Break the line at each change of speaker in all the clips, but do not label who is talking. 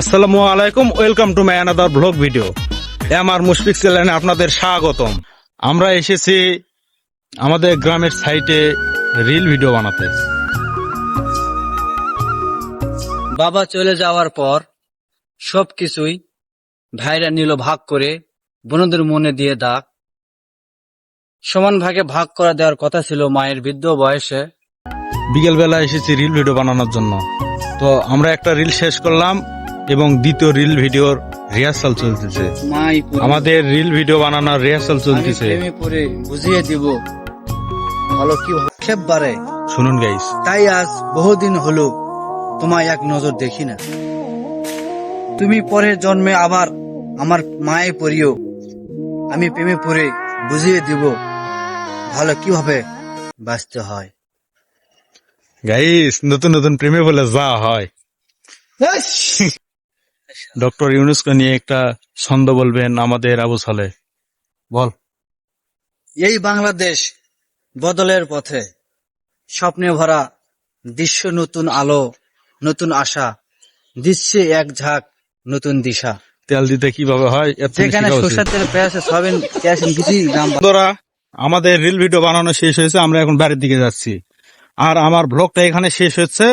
আসসালামু আলাইকুম welcome to my another blog video আমার মুশফিক চ্যানেলে আপনাদের স্বাগতম। আমরা এসেছি আমাদের গ্রামের সাইটে রিল ভিডিও বানাতে।
বাবা চলে যাওয়ার পর সব কিছুই ভাইরা নিল ভাগ করে বোনদের মনে দিয়ে দাগ। সমান ভাগে ভাগ করা দেওয়ার কথা ছিল মায়ের বৃদ্ধ বয়সে।
বিকেলবেলা এসেছি রিল ভিডিও বানানোর জন্য। তো আমরা একটা রিল শেষ করলাম এবং দ্বিতীয় রিল ভিডিওর রিহার্সাল চলতেছে। আমাদের রিল ভিডিও বানানোর রিহার্সাল চলতেছে।
বুঝিয়ে দিব। ভালো কি বাড়ে।
শুনুন গাইস
তাই আজ বহুদিন হলো তোমায় এক নজর দেখি না। তুমি পরের জন্মে আবার আমার মায়ে পড়িও। আমি প্রেমে পড়ে বুঝিয়ে দিব ভালো কীভাবে বাঁচতে হয়।
গাইস নতুন নতুন প্রেমে বলে যা হয়। ডক্টর ইউনুসকে নিয়ে একটা ছন্দ বলবেন আমাদের আবু সালে। বল।
এই বাংলাদেশ বদলের পথে স্বপ্নে ভরা দৃশ্য নতুন আলো নতুন আশা দিচ্ছে এক ঝাঁক নতুন দিশা।
তেল দিতে কীভাবে হয় এত
যেখানে সরষের তেল পেঁয়াজ সয়াবিন কেয়াসিন কিছুই দাম
বন্ধুরা আমাদের রিল ভিডিও বানানো শেষ হয়েছে আমরা এখন বাড়ির দিকে যাচ্ছি। আর আমার ব্লগটা এখানে শেষ হচ্ছে।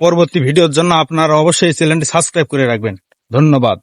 পরবর্তী ভিডিওর জন্য আপনারা অবশ্যই চ্যানেলটি সাবস্ক্রাইব করে রাখবেন। ধন্যবাদ।